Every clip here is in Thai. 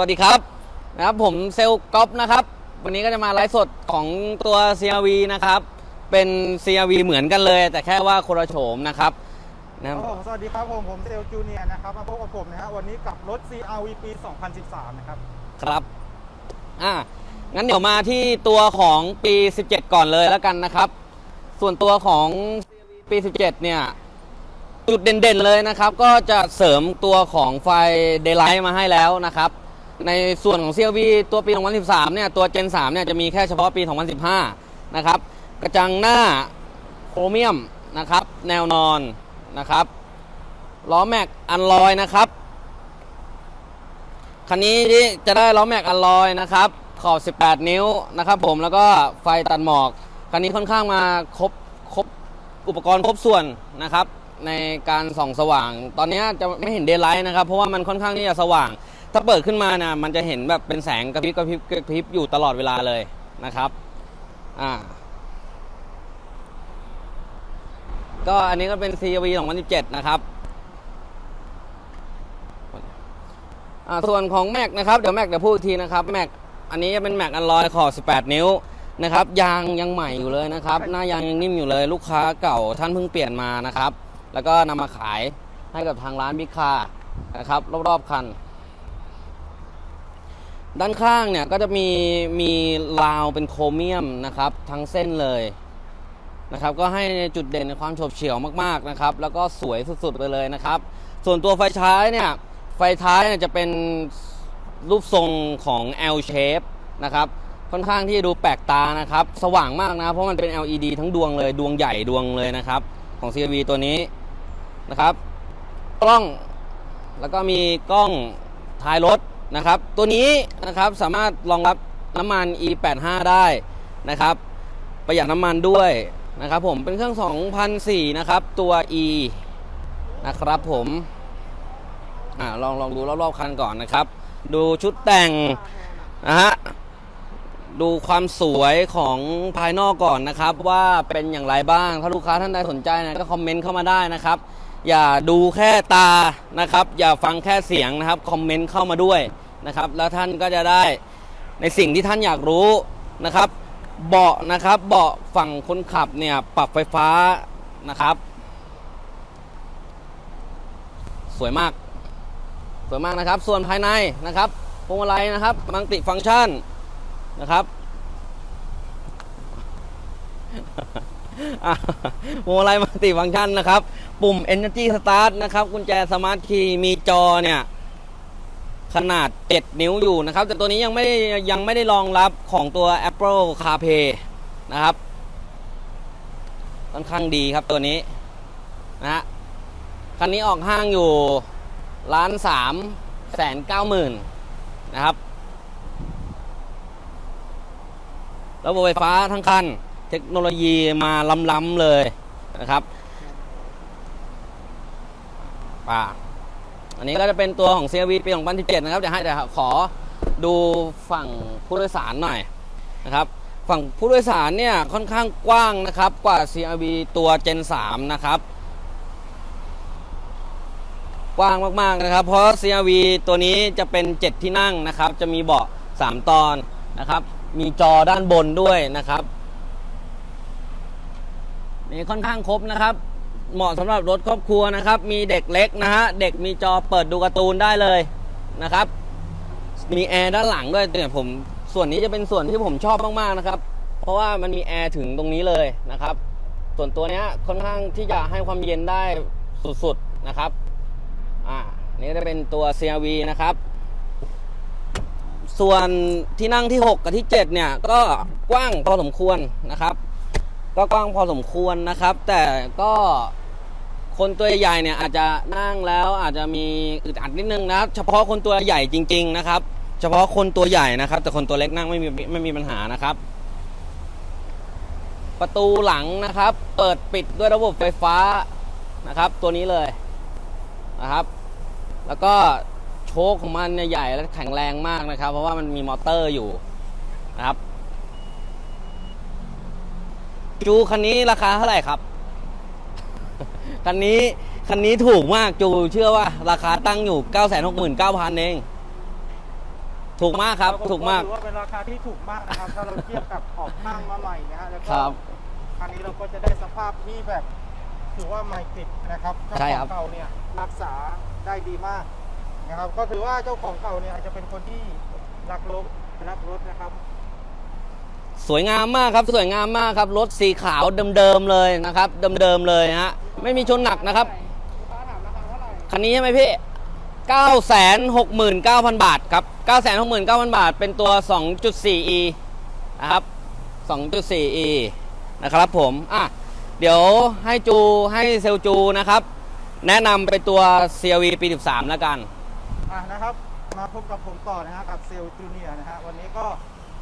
วัสดีครับนะครับผมเซลล์ก๊อฟนะครับ วันนี้ก็จะมาไลฟ์สดของตัว CRV นะครับ เป็น CRV เหมือนกันเลย แต่แค่ว่าคนละโฉมนะครับนะครับผมสวัสดีครับผมผมเซลจูเนียนะครับมาพบกับผมนะฮะวันนี้กับรถ CRV ปี2013 นะครับ ครับอ่างั้นเดี๋ยวมาที่ตัวของปี 17 ก่อนเลยแล้วกันนะครับ ส่วนตัวของ CRV ปี 17 เนี่ย จุดเด่นๆเลยนะครับ ก็จะเสริมตัวของไฟ Daylight มาให้แล้วนะครับ ในส่วนของ CRV ตัวปี 2013 เนี่ย ตัว Gen 3 เนี่ย จะมีแค่เฉพาะปี 2015 นะครับ กระจังหน้าโครเมียมนะครับ แนวนอนนะครับ ล้อแม็กอันลอยนะครับ คันนี้ที่จะได้ล้อแม็กอัลลอยนะครับ ขอบ 18 นิ้วนะครับผม แล้วก็ไฟตัดหมอก คันนี้ค่อนข้างมาครบครบอุปกรณ์ครบส่วนนะครับ ในการส่องสว่าง ตอนนี้จะไม่เห็นเดย์ไลท์นะครับ เพราะว่ามันค่อนข้างที่จะสว่าง ถ้าเปิดขึ้นมานะมันจะเห็นแบบเป็นแสงกระพริบกระพริบกระพริบอยู่ตลอดเวลาเลยนะครับอ่าก็อันนี้ก็เป็น CRV 2017 นะครับอ่าส่วนของแม็กนะครับ เดี๋ยวแม็กเดี๋ยวพูดทีนะครับแม็กอันนี้จะเป็นแม็กอันลอยขอบ18 นิ้วนะครับ ยางยังใหม่อยู่เลยนะครับ หน้ายางยังนิ่มอยู่เลย ลูกค้าเก่าท่านเพิ่งเปลี่ยนมานะครับ แล้วก็นำมาขายให้กับทางร้านบิ๊กคานะครับรอบๆคัน ด้านข้างเนี่ยก็จะมีมีราวเป็นโครเมียมนะครับทั้งเส้นเลยนะครับก็ให้จุดเด่นในความโฉบเฉี่ยวมากๆนะครับแล้วก็สวยสุดๆไปเลยนะครับ ส่วนตัวไฟท้ายเนี่ยไฟท้ายเนี่ยจะเป็นรูปทรงของ L shape นะครับค่อนข้างที่จะดูแปลกตานะครับ สว่างมากนะเพราะมันเป็น LED ทั้งดวงเลยดวงใหญ่ดวงเลยนะครับของ CRV ตัวนี้นะครับ กล้องแล้วก็มีกล้องท้ายรถ นะครับ ตัวนี้นะครับสามารถรองรับน้ำมัน E85 ได้นะครับ ประหยัดน้ำมันด้วยนะครับผมเป็นเครื่อง2004นะครับ ตัว E นะครับผมอ่าลองลองดูรอบๆคันก่อนนะครับ ดูชุดแต่งนะฮะดูความสวยของภายนอกก่อนนะครับ ว่าเป็นอย่างไรบ้างถ้าลูกค้าท่านใดสนใจนะก็คอมเมนต์เข้ามาได้นะครับ อย่าดูแค่ตานะครับ อย่าฟังแค่เสียงนะครับคอมเมนต์เข้ามาด้วยนะครับ แล้วท่านก็จะได้ในสิ่งที่ท่านอยากรู้นะครับ เบาะนะครับเบาะฝั่งคนขับเนี่ยปรับไฟฟ้านะครับ สวยมากสวยมากนะครับ ส่วนภายในนะครับพวงมาลัยนะครับมังติฟังก์ชันนะครับ อะพวงมาลัยมัลติฟังก์ชันนะครับ ปุ่ม Energy Start นะครับ กุญแจสมาร์ทคีย์มีจอเนี่ย ขนาด 7 นิ้วอยู่นะครับ แต่ตัวนี้ยังไม่ได้ยังไม่ได้รองรับของตัว Apple CarPlay นะครับค่อนข้างดีครับตัวนี้นะฮะคันนี้ออกห้างอยู่ล้านสามแสนเก้าหมื่นนะครับ ระบบไฟฟ้าทั้งคัน เทคโนโลยีมาล้ำๆเลยนะครับป่าอันนี้ก็จะเป็นตัวของ CRV ปี 2017 นะครับเดี๋ยวให้เดี๋ยวขอดูฝั่งผู้โดยสารหน่อยนะครับ ฝั่งผู้โดยสารเนี่ยค่อนข้างกว้างนะครับกว่า CRV ตัว Gen 3 นะครับ กว้างมากๆนะครับ เพราะ CRV ตัวนี้จะเป็น 7 ที่นั่งนะครับ จะมีเบาะ 3 ตอนนะครับ มีจอด้านบนด้วยนะครับ นี่ค่อนข้างครบนะครับ เหมาะสำหรับรถครอบครัวนะครับ มีเด็กเล็กนะฮะ เด็กมีจอเปิดดูการ์ตูนได้เลยนะครับ มีแอร์ด้านหลังด้วยเนี่ยผมส่วนนี้จะเป็นส่วนที่ผมชอบมากๆนะครับ เพราะว่ามันมีแอร์ถึงตรงนี้เลยนะครับ ส่วนตัวเนี้ยค่อนข้างที่จะให้ความเย็นได้สุดๆนะครับอ่านี่จะเป็นตัว CRV นะครับ ส่วนที่นั่งที่ 6 กับที่ 7 เนี่ย ก็กว้างพอสมควรนะครับ ก็กว้างพอสมควรนะครับ แต่ก็คนตัวใหญ่เนี่ยอาจจะนั่งแล้วอาจจะมีอึดอัดนิดนึงนะครับ เฉพาะคนตัวใหญ่จริง ๆนะครับ เฉพาะคนตัวใหญ่นะครับ แต่คนตัวเล็กนั่งไม่มีไม่มีปัญหานะครับ ประตูหลังนะครับ เปิดปิดด้วยระบบไฟฟ้านะครับ ตัวนี้เลยนะครับ แล้วก็โชคของมันเนี่ยใหญ่และแข็งแรงมากนะครับ เพราะว่ามันมีมอเตอร์อยู่นะครับ จูคันนี้ราคาเท่าไหร่ครับ คันนี้คันนี้ถูกมากจูเชื่อว่า ราคาตั้งอยู่ 9 6 9 0 0 0 เอง ถูกมากครับแล้วถูกมากถือว่าเป็นราคาที่ถูกมากนะครับ ถ้าเราเทียบกับออกห้างมาใหม่นะฮะแล้วก็ครับคันนี้เราก็จะได้สภาพที่แบบถือว่าใหม่กริบนะครับเจ้าใช่ขครัอบงเก่าเนี่ยรักษาได้ดีมากนะครับ ก็ถือว่าเจ้าของเก่าเนี่ยอาจจะเป็นคนที่รักรถรักรถนะครับ สวยงามมากครับ สวยงามมากครับ รถสีขาวเดิมๆเลยนะครับเดิมๆเลยฮะ ไม่มีชนหนักนะครับ คันนี้ใช่ไหมพี่ 969,000 บาทครับ 969,000 บาท เป็นตัว 2.4e นะครับ 2.4e นะครับผม อะ เดี๋ยวให้จูให้เซลจูนะครับ แนะนำเป็นตัว CRV ปี 13 แล้วกัน อะนะครับ มาพบกับผมต่อนะฮะกับเซลจูเนียนะฮะวันนี้ก็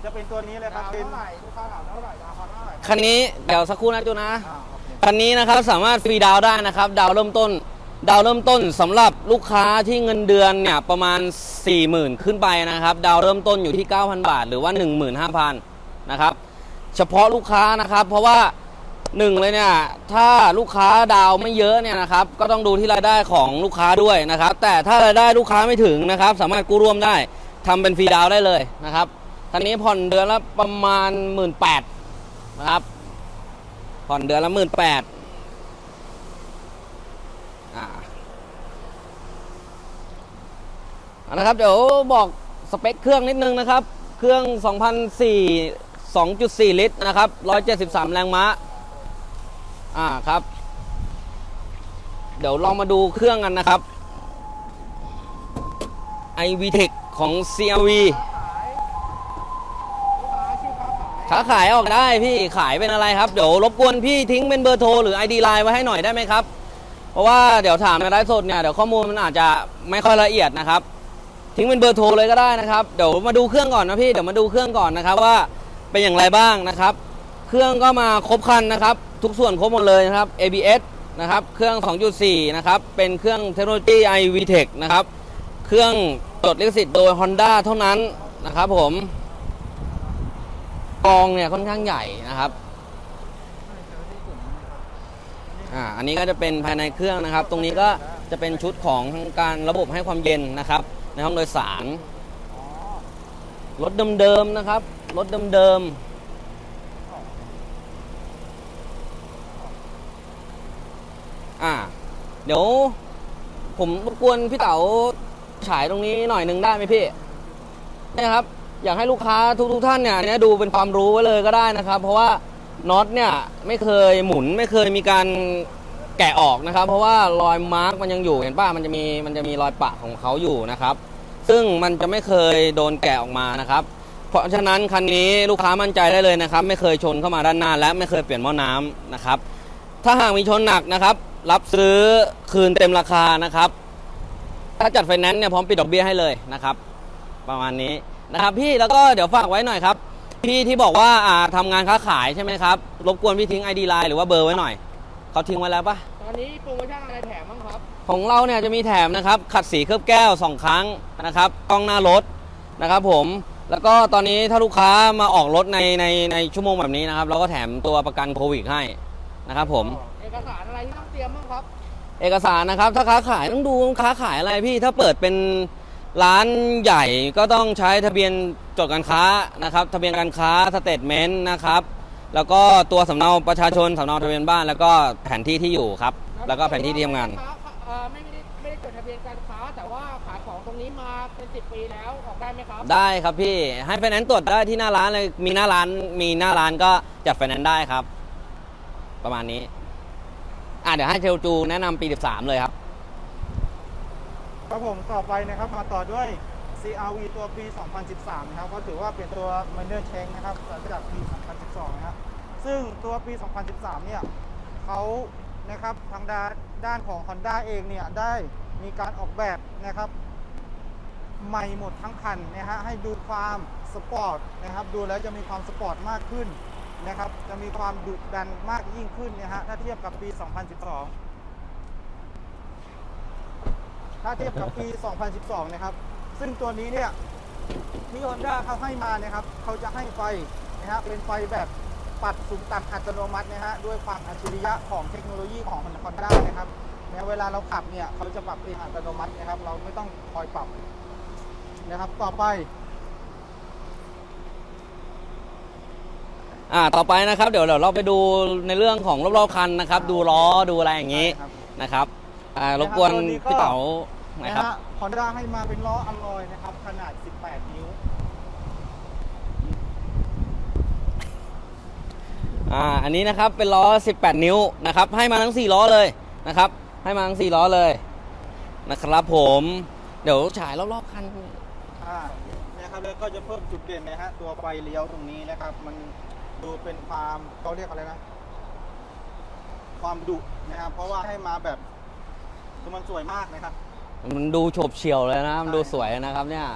จะเป็นตัวนี้เลยครับเป็นเท่าไหร่ลูกค้าถามเท่าไหร่ดาวเท่าไหร่คันนี้เดี๋ยวสักครู่นะจูนะอ่าโอเคคันนี้นะครับสามารถฟรีดาวน์ได้นะครับดาวน์เริ่มต้น ดาวน์เริ่มต้นสำหรับลูกค้าที่เงินเดือนเนี่ยประมาณ 40,000 ขึ้นไปนะครับ ดาวน์เริ่มต้นอยู่ที่ 9,000 บาท หรือว่า 15,000นะครับเฉพาะลูกค้านะครับ เพราะว่า หนึ่งเลยเนี่ยถ้าลูกค้าดาวน์ไม่เยอะเนี่ยนะครับก็ต้องดูที่รายได้ของลูกค้าด้วยนะครับ แต่ถ้ารายได้ลูกค้าไม่ถึงนะครับ สามารถกู้ร่วมได้ทำเป็นฟรีดาวน์ได้เลยนะครับ คันนี้ผ่อนเดือนละประมาณ 18,000นะครับ ผ่อนเดือนละหมื่นแปดอ่านะครับ เดี๋ยวบอกสเปคเครื่องนิดนึงนะครับ เครื่อง 2004 2.4 ลิตรนะครับ 173 แรงม้า อ่าครับ เดี๋ยวลองมาดูเครื่องกันนะครับ iVTEC ของ CRV ค้าขายออกได้พี่ขายเป็นอะไรครับ เดี๋ยวรบกวนพี่ทิ้งเป็นเบอร์โทรหรือ ID ไลน์ไว้ให้หน่อยได้ไหมครับ เพราะว่าเดี๋ยวถามในไลฟ์สดเนี่ยเดี๋ยวข้อมูลมันอาจจะไม่ค่อยละเอียดนะครับ ทิ้งเป็นเบอร์โทรเลยก็ได้นะครับ เดี๋ยวมาดูเครื่องก่อนนะพี่เดี๋ยวมาดูเครื่องก่อนนะครับว่าเป็นอย่างไรบ้างนะครับ เครื่องก็มาครบคันนะครับ ทุกส่วนครบหมดเลยนะครับ ABS นะครับ เครื่อง 2.4 นะครับ เป็นเครื่องเทคโนโลยี iVTEC นะครับ เครื่องจดลิขสิทธิ์โดย Honda เท่านั้นนะครับผม กองเนี่ยค่อนข้างใหญ่นะครับอ่าอันนี้ก็จะเป็นภายในเครื่องนะครับ ตรงนี้ก็จะเป็นชุดของทางการระบบให้ความเย็นนะครับ ในห้องโดยสารรถเดิมๆนะครับรถเดิมๆอ่า เดี๋ยว ผมรบกวนพี่เต๋าฉายตรงนี้หน่อยหนึ่งได้ไหมพี่นี่ครับ อยากให้ลูกค้าทุกๆท่านเนี่ยเนี่ยดูเป็นความรู้ไว้เลยก็ได้นะครับ เพราะว่าน็อตเนี่ยไม่เคยหมุนไม่เคยมีการแกะออกนะครับ เพราะว่ารอยมาร์กมันยังอยู่เห็นป่ะมันจะมีมันจะมีรอยปะของเขาอยู่นะครับ ซึ่งมันจะไม่เคยโดนแกะออกมานะครับ เพราะฉะนั้นคันนี้ลูกค้ามั่นใจได้เลยนะครับ ไม่เคยชนเข้ามาด้านหน้า และไม่เคยเปลี่ยนหม้อน้ำนะครับ ถ้าหากมีชนหนักนะครับ รับซื้อคืนเต็มราคานะครับ ถ้าจัดไฟแนนซ์เนี่ยพร้อมปิดดอกเบี้ยให้เลยนะครับ ประมาณนี้ นะครับพี่แล้วก็เดี๋ยวฝากไว้หน่อยครับ พี่ที่บอกว่าอ่าทำงานค้าขายใช่ไหมครับ รบกวนพี่ทิ้ง ID ไลน์หรือว่าเบอร์ไว้หน่อยเขาทิ้งไว้แล้วปะตอนนี้โปรโมชั่นอะไรแถมบ้างครับ ของเราเนี่ยจะมีแถมนะครับ ขัดสีเคลือบแก้ว 2 ครั้งนะครับกล้องหน้ารถนะครับผมแล้วก็ตอนนี้ถ้าลูกค้ามาออกรถในในในชั่วโมงแบบนี้นะครับเราก็แถมตัวประกันโควิดให้นะครับผมเอกสารอะไรที่ต้องเตรียมบ้างครับ เอกสารนะครับ ถ้าค้าขายต้องดูค้าขายอะไรพี่ถ้าเปิดเป็น ร้านใหญ่ก็ต้องใช้ทะเบียนจดการค้านะครับ ทะเบียนการค้าสเตทเมนต์นะครับ แล้วก็ตัวสำเนาประชาชนสำเนาทะเบียนบ้าน แล้วก็แผนที่ที่อยู่ครับ แล้วก็แผนที่ที่ทำงานค้เอ่อไม่ได้ไม่ได้จดทะเบียนการค้า แต่ว่าขายของตรงนี้มาเป็นสิบปีแล้วออกได้ไหมครับ ได้ครับพี่ ให้ไฟแนนซ์ตรวจได้ที่หน้าร้านเลย มีหน้าร้าน มีหน้าร้านก็จัดไฟแนนซ์ได้ครับ ประมาณนี้ อะเดี๋ยวให้เชลจูแนะนำปี 13 เลยครับ ครับผมต่อไปนะครับมาต่อด้วย CRV ตัวปี 2013 นะครับ ก็ถือว่าเป็นตัว minor change นะครับหลังจากปี 2012 นะครับ ซึ่งตัวปี 2013 เนี่ยเขานะครับทางด้านด้านของ Honda เองเนี่ยได้มีการออกแบบนะครับ ใหม่หมดทั้งคันนะฮะให้ดูความสปอร์ตนะครับ ดูแล้วจะมีความสปอร์ตมากขึ้นนะครับ จะมีความดุดันมากยิ่งขึ้นนะฮะถ้าเทียบกับปี 2012 ถ้าเทียบกับปี 2012 นะครับ ซึ่งตัวนี้เนี่ยที่อนด้าเขาให้มานะครับ เขาจะให้ไฟนะฮะเป็นไฟแบบปัดสูงต่ำอัตโนมัตินะฮะด้วยความอัจฉริยะของเทคโนโลยีของ Honda นะครับแม้เวลาเราขับเนี่ยเขาจะปรับเองอัตโนมัตินะครับ เราไม่ต้องคอยปรับนะครับ ต่อไปอ่าต่อไปนะครับเดี๋ยวเดี๋ยวเราไปดูในเรื่องของรอบๆคันนะครับ ดูล้อดูอะไรอย่างนี้นะครับอ่ารบกวนพี่เต๋า นะนะครับ ฮะฮอนด้าให้มาเป็นล้ออลลอยนะครับ ขนาด 18 นิ้ว อ่า อันนี้นะครับเป็นล้อ 18 นิ้วนะครับ ให้มาทั้ง 4 ล้อเลยนะครับ ให้มาทั้ง 4 ล้อเลยนะครับผม เดี๋ยวฉายรอบๆคัน อ่านะครับแล้วก็จะเพิ่มจุดเด่นนะฮะตัวไฟเลี้ยวตรงนี้นะครับ มันดูเป็นความเขาเรียกอะไรนะ ความดุนะครับ เพราะว่าให้มาแบบคือมันสวยมากนะครับ มันดูโฉบเฉี่ยวเลยนะ มันใช่ดูสวยนะครับ เนี่ย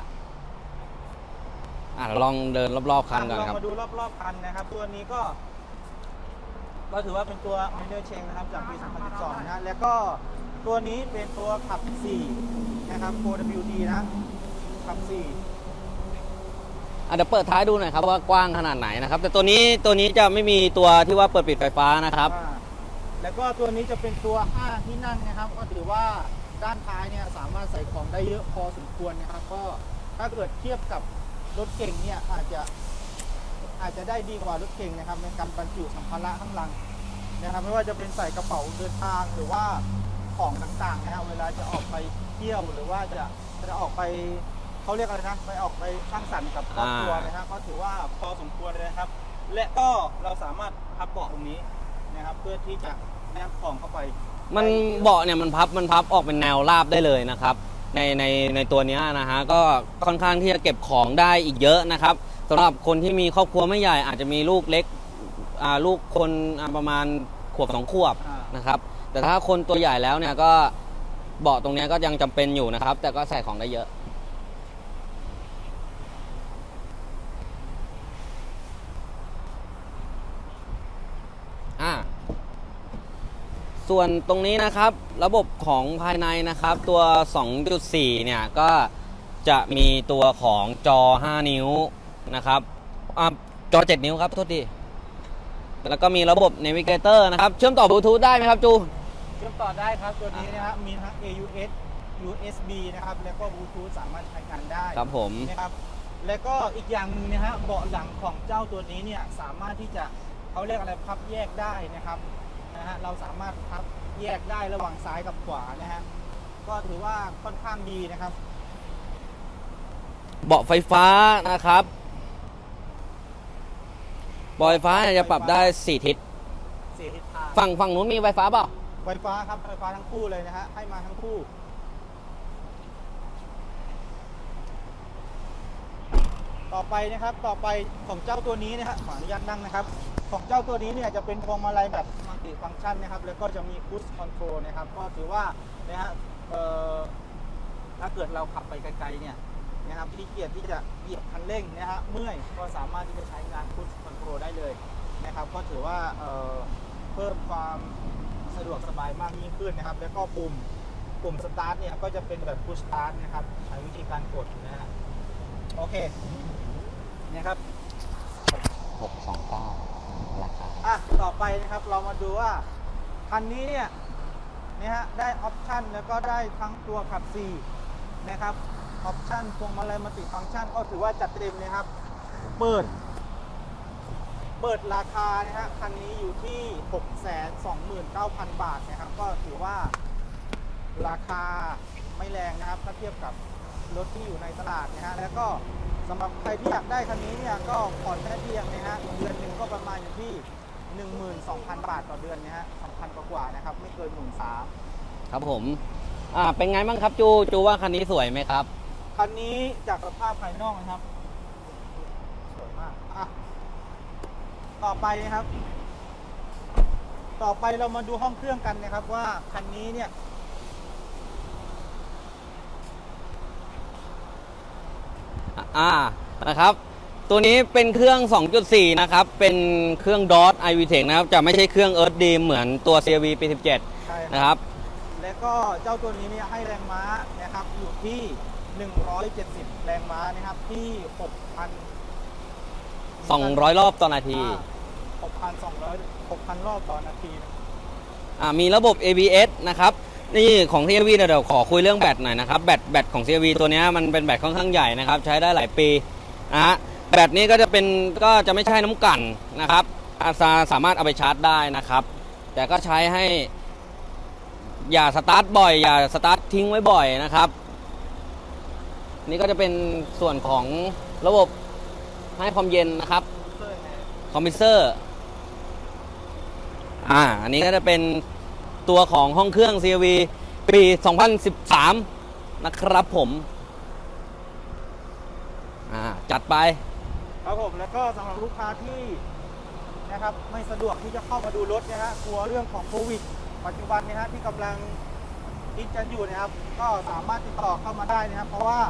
อ่าลองเดินรอบๆคันก่อนเราครับมาดูรอบๆคันนะครับ ตัวนี้ก็ ก็ถือว่าเป็นตัว m i n e r Change นะครับ จากปี 2012นะฮะแล้วก็ตัวนี้เป็นตัวขับ 4 นะครับ 4WD นะ ขับ4อะเดี๋ยวเปิดท้ายดูหน่อยครับว่ากว้างขนาดไหนนะครับ แต่ตัวนี้ตัวนี้จะไม่มีตัวที่ว่าเปิดปิดไฟฟ้านะครับอ่าแล้วก็ตัวนี้จะเป็นตัว 5 ที่นั่งนะครับ ก็ถือว่า ด้านท้ายเนี่ยสามารถใส่ของได้เยอะพอสมควรนะครับ ก็ถ้าเกิดเทียบกับรถเก่งเนี่ยอาจจะอาจจะได้ดีกว่ารถเก่งนะครับ ในการบรรจุสัมภาระข้างหลังนะครับไม่ว่าจะเป็นใส่กระเป๋าเดินทางหรือว่าของต่างๆนะครับเวลาจะออกไปเที่ยวหรือว่าจะจะออกไปเขาเรียกอะไรนะไปออกไปสร้างสรรค์กับครอบครัวนนะครับก็ถือว่าพอสมควรเลยนะครับ และก็เราสามารถพับเบาะตรงนี้นะครับ เพื่อที่จะแนบของเข้าไป มันเบาะเนี่ยมันพับมันพับออกเป็นแนวราบได้เลยนะครับ ในในในตัวนี้นะฮะก็ค่อนข้างที่จะเก็บของได้อีกเยอะนะครับสำหรับคนที่มีครอบครัวไม่ใหญ่อาจจะมีลูกเล็กอ่าลูกคนประมาณขวบสองขวบนะครับ แต่ถ้าคนตัวใหญ่แล้วเนี่ยก็เบาะตรงนี้ก็ยังจำเป็นอยู่นะครับ แต่ก็ใส่ของได้เยอะ อ่า ส่วนตรงนี้นะครับระบบของภายในนะครับ ตัว 2.4 เนี่ย ก็จะมีตัวของจอ 5 นิ้วนะครับอ่าจอ 7 นิ้วครับ โทษทีแล้วก็มีระบบ Navigator นะครับ เชื่อมต่อบลูทูธได้ไหมครับ จู เชื่อมต่อได้ครับตัวนี้นะครับมีทั้ง AUX USB นะครับ แล้วก็บลูทูธสามารถใช้งานได้ครับผมนะครับแล้วก็อีกอย่างหนึ่งนะฮะเบาะหลังของเจ้าตัวนี้เนี่ยสามารถที่จะเขาเรียกอะไรพับแยกได้นะครับ นะฮะเราสามารถพับแยกได้ระหว่างซ้ายกับขวานะฮะก็ถือว่าค่อนข้างดีนะครับ เบาะไฟฟ้านะครับเบาะไฟฟ้าเนี่ยจะปรับได้ 4 ทิศ เสียทิศทางฝั่งฝั่งนู้นมีไฟฟ้าเปล่า ไฟฟ้าครับไฟฟ้าทั้งคู่เลยนะฮะให้มาทั้งคู่ ต่อไปนะครับต่อไปของเจ้าตัวนี้นะฮะขออนุญาตนั่งนะครับ ของเจ้าตัวนี้เนี่ยจะเป็นพวงมาลัยแบบมัล ติฟังก์ชันนะครับแล้วก็จะมีคูสคอนโทรลนะครับก็ถือว่านะฮะเอ่อถ้าเกิดเราขับไปไกลๆเนี่ยนะครับที่เกียจที่จะเหยียบคันเร่งนะฮะเมื่อยก็สามารถที่จะใช้งานคูสคอนโทรลได้เลยนะครับก็ถือว่าเอ่อเพิ่มความสะดวกสบายมากยิ่งขึ้นนะครับ แล้วก็ปุ่มปุ่มสตาร์ทเนี่ยก็จะเป็นแบบพุชสตาร์ทนะครับใช้วิธีการกดนะฮะโอเคนะครับ 629 ราคา อะ ต่อ ไปนะครับ เรามาดูว่าคันนี้เนี่ยนะฮะได้ออปชันแล้วก็ได้ทั้งตัวขับ 4 นะครับออปชันพวงมาลัยมัลติฟังก์ชันก็ถือว่าจัดเต็มนะครับ เปิด เปิดราคานะฮะคันนี้อยู่ที่ 629,000 บาทนะครับ ก็ถือว่าราคาไม่แรงนะครับถ้าเทียบกับรถที่อยู่ในตลาดนะฮะแล้วก็สำหรับใครที่อยากได้คันนี้เนี่ยก็ผ่อนแค่เพียงนะฮะเดือนหนึ่งก็ประมาณอยู่ที่ 12,000 บาทต่อเดือนนะฮะ2,000กว่าๆนะครับ ไม่เกินหมื่นสามครับผม อ่า เป็นไงบ้างครับจู จูว่าคันนี้สวยไหมครับ คันนี้จากสภาพภายนอกนะครับ สวยมากอะต่อไปนะครับ ต่อไปเรามาดูห้องเครื่องกันนะครับ ว่าคันนี้เนี่ย อ่า นะครับ ตัวนี้เป็นเครื่อง 2.4 นะครับ เป็นเครื่อง DOT iVTEC นะครับ จะไม่ใช่เครื่อง Earth Dream เหมือนตัว CRV ปี17ใช่นะครับ แล้วก็เจ้าตัวนี้เนี่ยให้แรงม้านะครับอยู่ที่ 170 แรงม้านะครับที่ 6,000 200 รอบต่อนาที 6,200 6,000 รอบต่อนาทีนะอ่ามีระบบ ABS นะครับนี่ของ CRV เดี๋ยวขอคุยเรื่องแบตหน่อยนะครับ แบตแบตของ CRV ตัวเนี้ยมันเป็นแบตค่อนข้างใหญ่นะครับ ใช้ได้หลายปีนะฮะ แบตนี้ก็จะเป็นก็จะไม่ใช่น้ำกั่นนะครับอาสาสามารถเอาไปชาร์จได้นะครับ แต่ก็ใช้ให้ อย่าสตาร์ทบ่อย อย่าสตาร์ททิ้งไว้บ่อยนะครับ นี่ก็จะเป็นส่วนของระบบให้ความเย็นนะครับ คอมพิวเซอร์อ่าอันนี้ก็จะเป็นตัวของห้องเครื่อง CRV ปี 2013 นะครับผม อ่า จัดไป ครับผมแล้วก็สำหรับลูกค้าที่นะครับไม่สะดวกที่จะเข้ามาดูรถนะฮะกลัวเรื่องของโควิด ปัจจุบันเนะฮะที่กำลังคิดกันอยู่นะครับ ก็สามารถติดต่อเข้ามาได้นะครับ เพราะว่า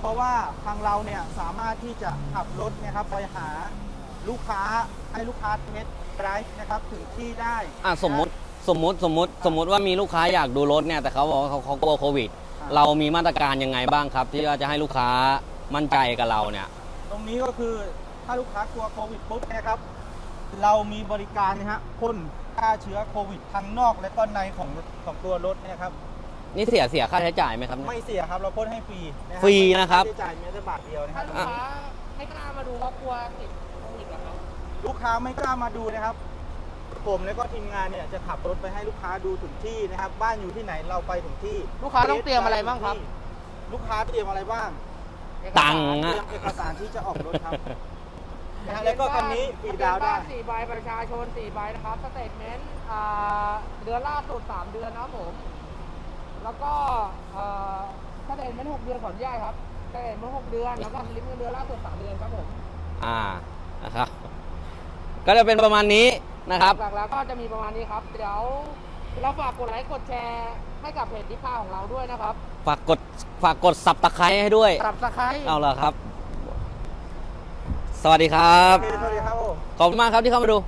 เพราะว่าทางเราเนี่ยสามารถที่จะขับรถนะครับไปหาลูกค้าให้ลูกค้าเทสไดรฟ์นะครับถึงที่ได้อะสมมติสมมติสมมติสมมติว่ามีลูกค้าอยากดูรถเนี่ยแต่เขาบอกว่าเขาเขากลัวโควิดครับเรามีมาตรการยังไงบ้างครับ ที่ว่าจะให้ลูกค้ามั่นใจกับเราเนี่ย ตรงนี้ก็คือถ้าลูกค้ากลัวโควิดปุ๊บนะครับ เรามีบริการนะฮะพ่นฆ่าเชื้อโควิดทั้งนอกและก็ในของของตัวรถนะครับ นี่เสียเสียค่าใช้จ่ายไหมครับเนี่ยไม่เสียครับเราพ่นให้ฟรีนะฟรีนะครับ ไม่ได้จ่ายแม้แต่บาทเดียวนะคถ้ารับ ลูกค้าไม่กล้ามาดูเพราะกลัวติดโควิดเหรอครับ ลูกค้าไม่กล้ามาดูนะครับ ผมและก็ทีมงานเนี่ยจะขับรถไปให้ลูกค้าดูถึงที่นะครับ บ้านอยู่ที่ไหนเราไปถึงที่ลูกค้าต้องเตรียมอะไรบ้างครับ ลูกค้าเตรียมอะไรบ้าง ตังค์เตรีอะยมเอกสารที่จะออกรถครับนะฮะแล้วก็คันนี้ฟรีดาวน์ได้ สี่ใบประชาชนสี่ใบนะครับสเตทเมนต์อ่าเดือนล่าสุดสามเดือนนะครับผม แล้วก็อ่าสเตทเมนต์หกเดือนขออนุญาตครับสเตทเมนต์หกเดือนแล้วก็สลิปเงินเดือนล่าสุดสามเดือนครับผมอ่านะครับ ก็จะเป็นประมาณนี้นะครับ หลักๆแล้วก็จะมีประมาณนี้ครับ เดี๋ยวเราฝากกดไลค์กดแชร์ให้กับเพจดิพ้าของเราด้วยนะครับ ฝากกดฝากกดสับตะไคร้ให้ด้วยปรับสไครเอาละครับ สวัสดีครับโอเคสวัสดีครับผม ขอบคุณมากครับที่เข้ามาดู